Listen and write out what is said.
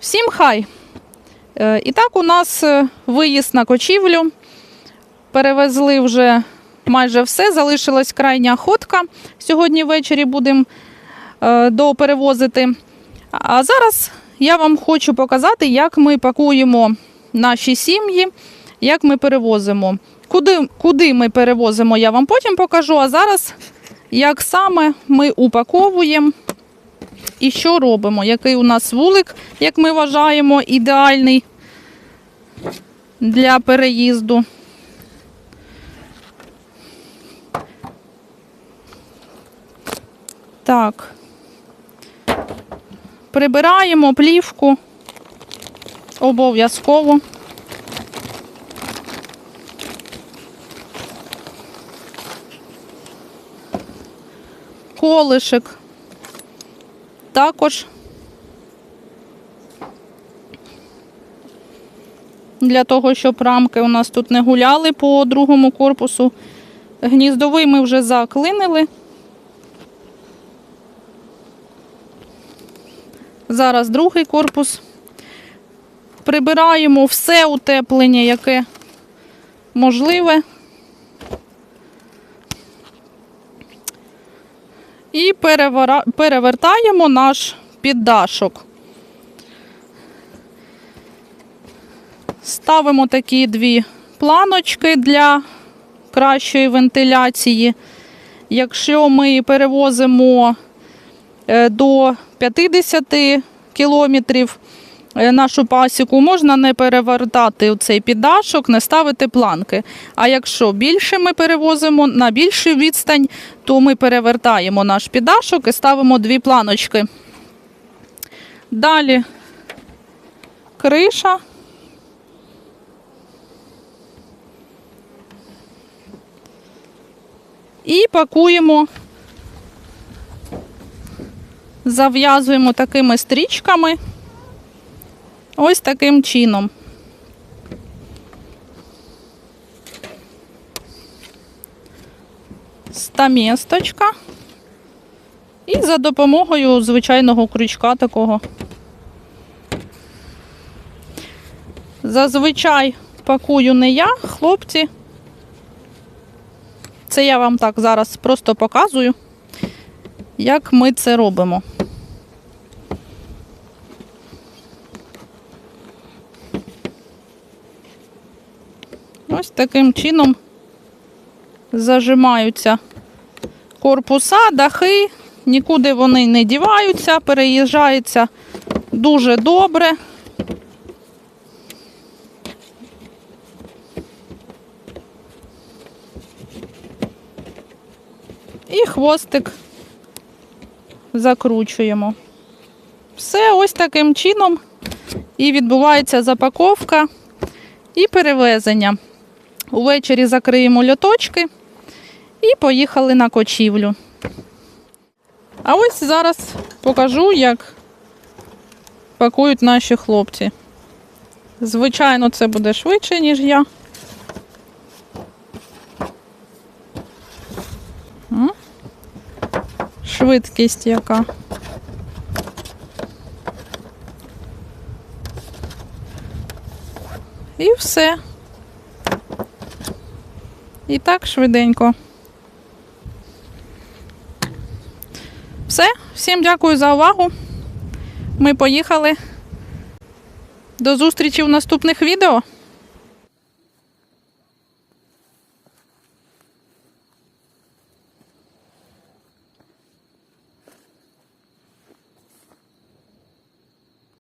Всім хай! Е, І так, у нас е, виїзд на кочівлю. Перевезли вже майже все, залишилась крайня ходка. Сьогодні ввечері будемо е, доперевозити. А зараз я вам хочу показати, як ми пакуємо наші сім'ї, як ми перевозимо. Куди, куди ми перевозимо, я вам потім покажу. А зараз як саме ми упаковуємо і що робимо, який у нас вулик, як ми вважаємо, ідеальний для переїзду. Так. Прибираємо плівку обов'язково. Колишик також для того, щоб рамки у нас тут не гуляли по другому корпусу. Гніздовий ми вже заклинили. Зараз другий корпус. Прибираємо все утеплення, яке можливе. І перевертаємо наш піддашок. Ставимо такі дві планочки для кращої вентиляції. Якщо ми перевозимо е, до 50 кілометрів нашу пасіку, можна не перевертати цей піддашок, не ставити планки. А якщо більше ми перевозимо на більшу відстань, то ми перевертаємо наш піддашок і ставимо дві планочки. Далі криша. І пакуємо, зав'язуємо такими стрічками. Ось таким чином. Стамісточка. І за допомогою звичайного крючка такого. Зазвичай пакую не я, хлопці. Це я вам так зараз просто показую, як ми це робимо. Ось таким чином зажимаються корпуса, дахи, нікуди вони не діваються, переїжджаються дуже добре. І хвостик закручуємо. Все ось таким чином і відбувається запаковка і перевезення. Увечері закриємо льоточки і поїхали на кочівлю. А ось зараз покажу, як пакують наші хлопці. Звичайно, це буде швидше, ніж я. Швидкість яка. І все. І так швиденько. Все, всім дякую за увагу. Ми поїхали. До зустрічі в наступних відео.